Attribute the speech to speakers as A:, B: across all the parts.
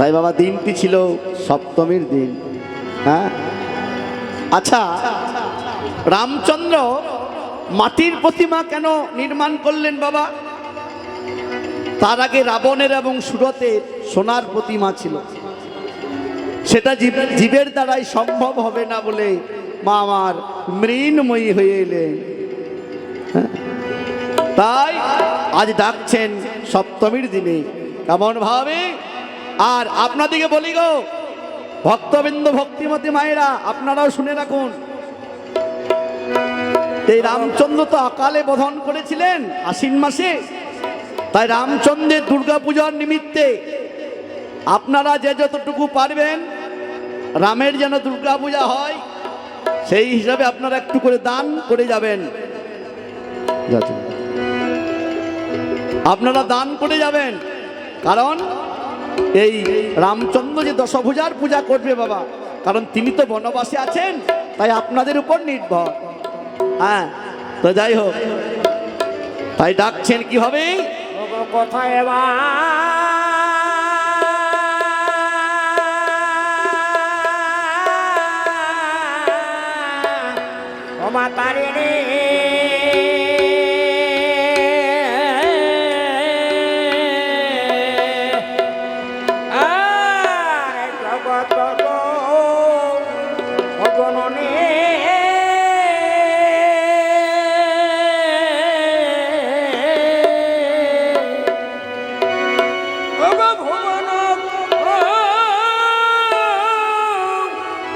A: তাই বাবা, দিনটি ছিল সপ্তমীর দিন। হ্যাঁ? আচ্ছা রামচন্দ্র মাটির প্রতিমা কেন নির্মাণ করলেন বাবা? তার আগে রাবণের এবং সুরতের সোনার প্রতিমা ছিল। সেটা জীব- জীবের দ্বারাই সম্ভব হবে না বলে মা আমার মৃন্ময়ী হয়ে এলেন। হ্যাঁ। তাই আজ ডাকছেন সপ্তমীর দিনে। কেমন ভাবে? আর আপনাদিকে বলি গো, ভক্তবৃন্দ, ভক্তিমতী মায়েরা, আপনারাও শুনে রাখুন। এই রামচন্দ্র তো অকালে বোধন করেছিলেন আশ্বিন মাসে। তাই রামচন্দ্রের দুর্গাপূজার নিমিত্তে আপনারা যে যতটুকু পারবেন, রামের যেন দুর্গাপূজা হয়, সেই হিসাবে আপনারা একটু করে দান করে যাবেন। আপনারা দান করে যাবেন। কারণ এই রামচন্দ্র যে দশভূজার পূজা করবে বাবা, কারণ তিনি তো বনবাসে আছেন, তাই আপনাদের উপর নির্ভর। হ্যাঁ তো যাই হোক, তাই ডাকছেন কি হবে
B: ওগো কোথায় এবার ও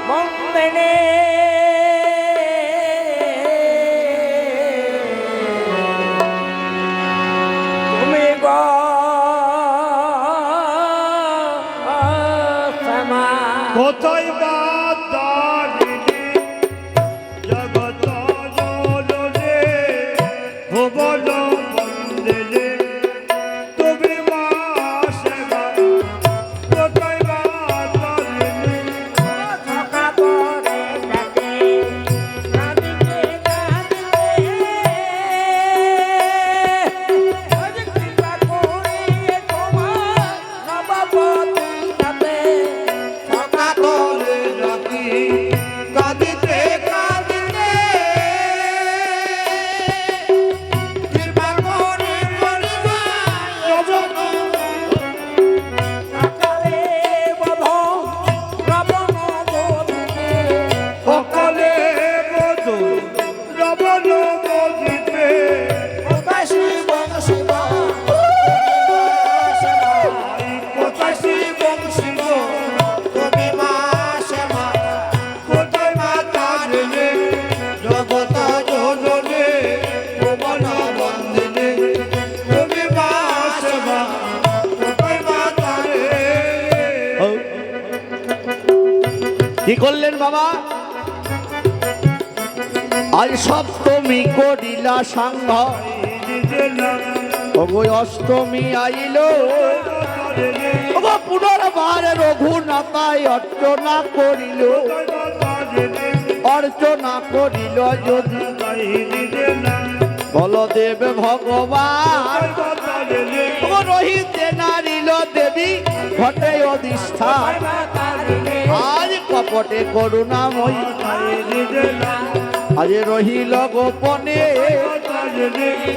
A: மொங்கனே বাবা। আজ সপ্তমী করিলা সাংঘ অষ্টমী আইল। পুনর্বার রঘুনাথায় অর্চনা করিল। অর্চনা করিল যদি। বলদেব ভগবান। রহিতে নারিল দেবী, ঘটে অধিষ্ঠান। আজ কপটে করুণাময়ী আজ রহিল গোপনে।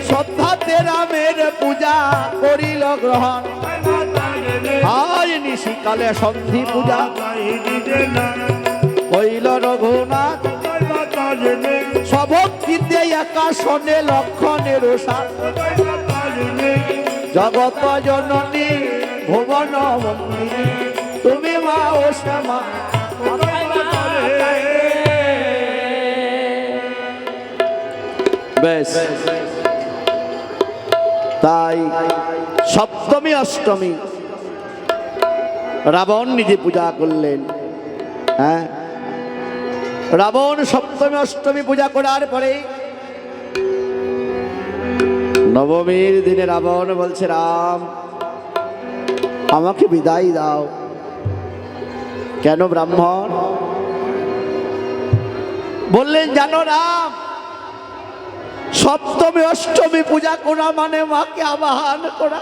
A: শ্রদ্ধাতে রামের পূজা করিল গ্রহণ। আজ নিশিকালে সন্ধি পূজা। হইল রঘুনাথ। সভক্তিতে একাশনে লক্ষণের জগত জননী, ভুবন তুমি মা ও শ্যামা। বেশ তাই সপ্তমী, অষ্টমী, রাবণ নিজে পূজা করলেন হ্যাঁ? রাবণ সপ্তমী, অষ্টমী পূজা করার পরে নবমীর দিনে রাবণ বলছে রাম, আমাকে বিদায় দাও। কেন ব্রাহ্মণ? বললেন, জানো রাম, সপ্তমী, অষ্টমী পূজা করা মানে মাকে আবাহন করা।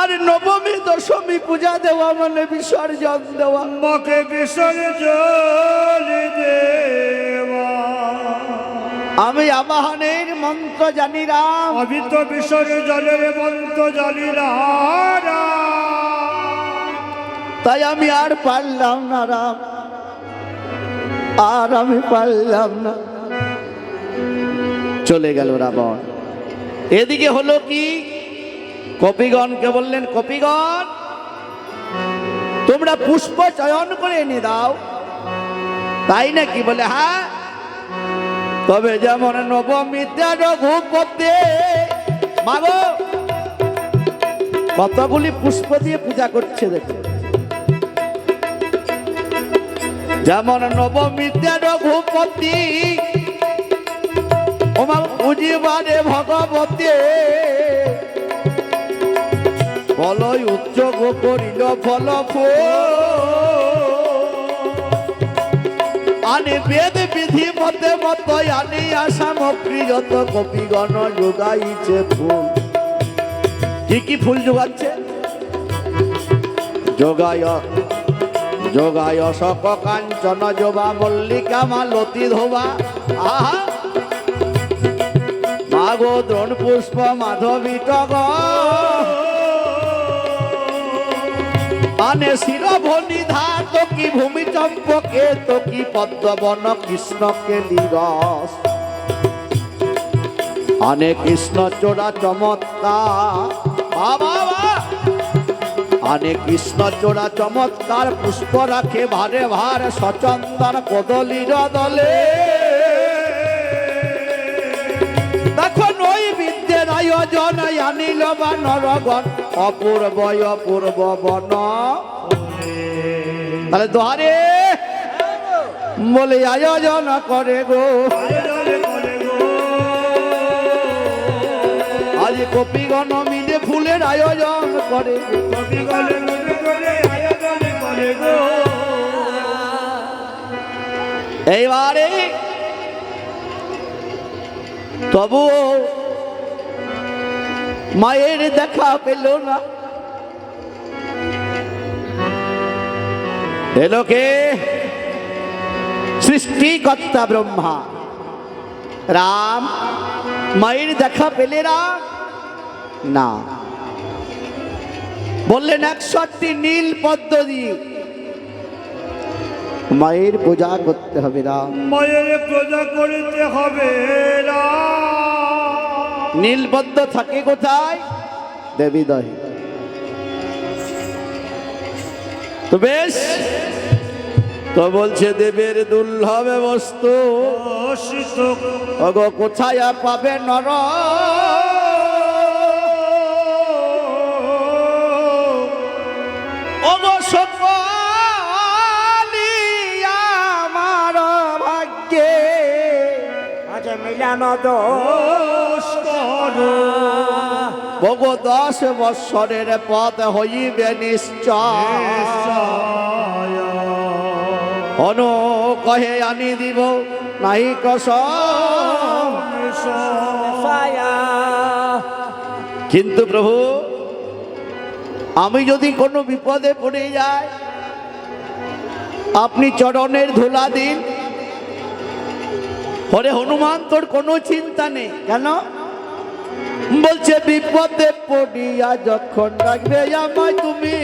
A: আর নবমী, দশমী পূজা দেওয়া মানে বিসর্জন দেওয়া।
C: মাকে বিসর্জন দেওয়া
A: আমি আবাহনের মন্ত্র জানি রাম
C: আমি তো বিসর্জনের মন্ত্র জানি
A: তাই আমি আর পারলাম না রাম। আর আমি পারলাম না। চলে গেল রাবণ। এদিকে হলো কি? কপিগণকে বললেন কপিগণ তোমরা পুষ্প চয়ন করে এনে দাও। তাই নাকি? বলে হ্যাঁ তবে যেমন নবমীতে রঘুপতি মাগো কতগুলি পুষ্প দিয়ে পূজা করছে দেখো। যেমন নবমীতে রঘুপতি ওমা উজিবারে ভগবতী ফলই উচ্চ করিল ফল। আনে বেদ বিধি মতে মত আনি সামগ্রী যত কপিগণ যোগাইছে ফুল। কি কি ফুল যোগাচ্ছে? যোগায় যোগায় শক কাঞ্চন জবা মল্লিকা মালতী ধোবা। আহা! মাগো দ্রোণ পুষ্প মাধবী টগ। আনে শিরভনি ধা কি ভূমি চম্পকে, তো কি পদ্মবন কৃষ্ণকে নিরস। আনে কৃষ্ণ চোরা চমৎকার। আনে কৃষ্ণ চোরা চমৎকার, পুষ্প রাখে ভারে ভার, সচন্দন কদলির দলে। দেখো নই বিদ্যের আয়োজন আনিল বা নরগণ অপূর্ব অপূর্ব বন। তাহলে দোহারে। বলে আয়োজন করে গো। আজ কপিগণ মিলে ফুলের আয়োজন করে। এইবারে তবু মায়ের দেখা পেল না। এলো কে সৃষ্টিকর্তা ব্রহ্মা। রাম মায়ের দেখা পেলে রাম না। বললেন একশোটি নীল পদ্ম দিয়ে। মায়ের পূজা করতে হবে রাম।
C: মায়ের পূজা করতে হবে
A: নীলবদ্ধ থাকে কোথায়? দেবী দহে তো বেশ। তো বলছে দেবের দুর্লভ বস্তু কোথায় পাবে নর? আমার ভাগ্যে
B: মিলান দোষ
A: ভোগ দশ বৎসরের পথ হইবে নিশ্চয়। অনু কহে আনি দিব কসম
B: সায়া
A: কিন্তু প্রভু, আমি যদি কোনো বিপদে পড়ে যাই, আপনি চরণের ধুলা দিন। হরে হনুমান তোর কোনো চিন্তা নেই, কেন? বলছে বিপদে পড়িয়া যখন ডাকবে আমায় তুমি।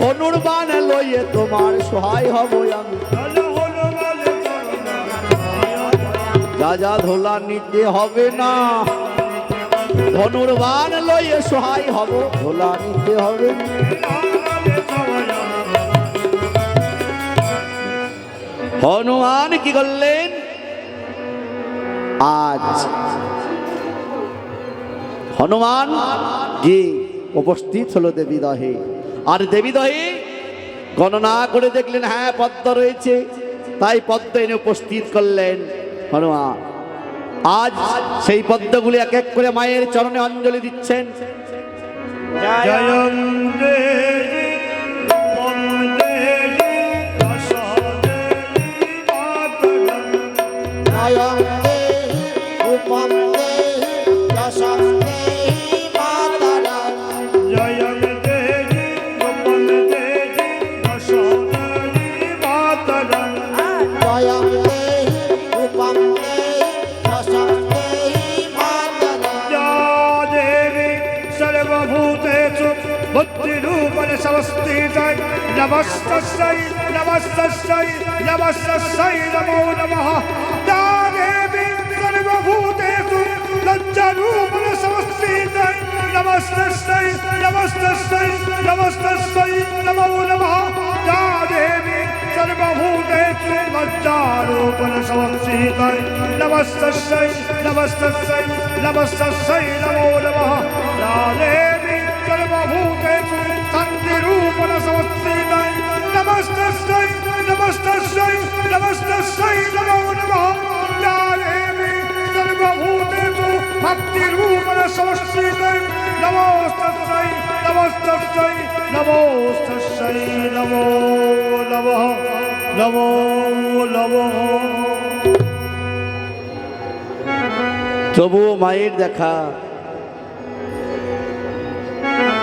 A: ধনুর্বান লইয়ে তোমার সহায় হব আমি। যা ধোলা নিতে হবে না। ধনুর্বান লইয়ে সহায় হব ধোলা নিতে হবে হনুমান কি করলেন? আজ হনুমান জি উপস্থিত হলো দেবী দহে। আর দেবী দহে গণনা করে দেখলেন হ্যাঁ পদ্ম রয়েছে। তাই পদ্ম এনে উপস্থিত করলেন হনুমান। আজ সেই পদ্মগুলি এক এক করে মায়ের চরণে অঞ্জলি দিচ্ছেন।
C: জয়ং नमस्तस्यै नमस्तस्यै नमस्तस्यै नमो नमः या देवी सर्वभूतेषु लज्जारूपण संस्थितय नमस्तस्यै नमस्तस्यै नमस्तस्यै नमो नमः या देवी सर्वभूतेषु लज्जारूपण संस्थितय नमस्तस्यै नमस्तस्यै नमस्तस्यै नमो नमः या देवी सर्वभूतेषु शान्तिरूपण संस्थितय নমঃ
A: তবুও মায়ের দেখা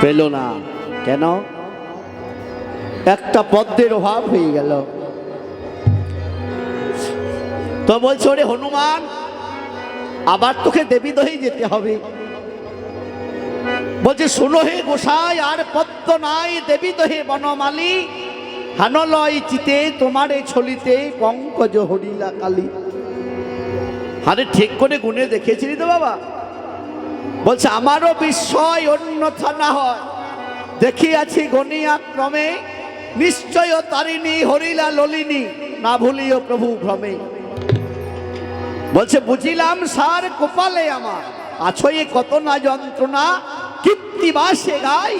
A: পেল না। কেন? একটা পদ্মের অভাব হয়ে গেল। তো বলছো রে হনুমান, আবার তোকে দেবী দহি যেতে হবে। বলছে, শোনো হে গোসাই, আর পদ্ম নাই, দেবী দহে বনমালী। হানলয় চিতে, তোমারে ছলিতে, পঙ্কজ হরিলা কালী। আরে ঠিক করে গুনে দেখেছিলি তো বাবা। বলছে, আমারও বিস্ময় অন্যথা না হয়। দেখিয়াছি গনিয়া ক্রমে, নিশ্চয় তারিণী হরিলা ললিনী, না ভুলিও প্রভু ভ্রমে। বলছে, বুঝিলাম সার কোপালে আমার আছয়ে কত না যন্ত্রণা বাসে গাই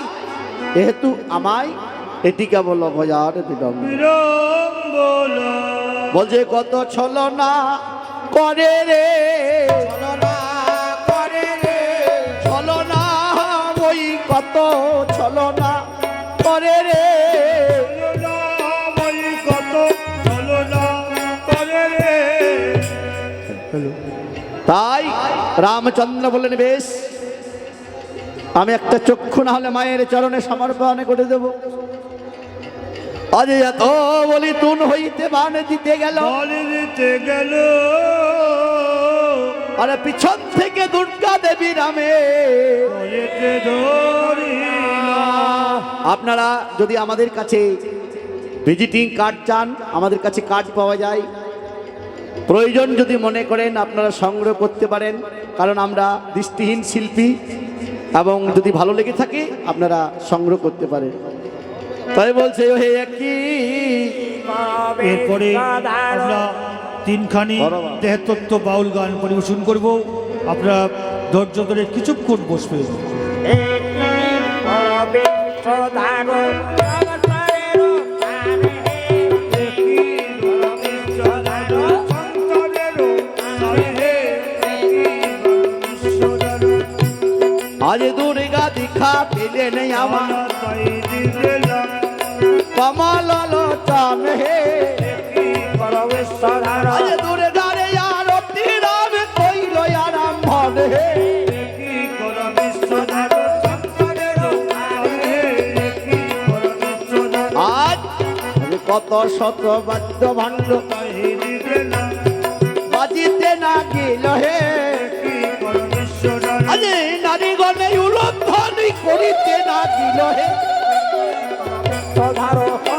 A: যেহেতু আমায় এটি কেবল ভজার বিলম্ব বলছে, কত ছলনা করে রে, ছলনা ওই কত ছলনা করে রে। তাই রামচন্দ্র বললেন বেশ আমি একটা চক্ষু না হলে মায়ের চরণে সমর্পণ করে দেব। আজ এত বলি তুন হইতে বান দিতে গেল।
C: দিতে গেল।
A: আরে পিছন থেকে দুর্গা দেবী রামে আপনারা যদি আমাদের কাছে ভিজিটিং কার্ড চান আমাদের কাছে কার্ড পাওয়া যায়। প্রয়োজন যদি মনে করেন আপনারা সংগ্রহ করতে পারেন। কারণ আমরা দৃষ্টিহীন শিল্পী। এবং যদি ভালো লেগে থাকে আপনারা সংগ্রহ করতে পারেন। তাই বলছে হে একই
C: এরপরে আমরা তিনখানি। দেহতত্ত্ব বাউল গান পরিবেশন করব। আপনারা ধৈর্য ধরে কিছুক্ষণ বসবেন
A: পেলে নেই আমার কমল লোচন হে আজ দুর্গা রে আরতি রাম কইল আরম্ভ হে আজ কত শত বাদ্য ভাণ্ড বাজিতে না গেল হে আজ নারীগণে উলধ্বনি করিতে না দিল হে। ও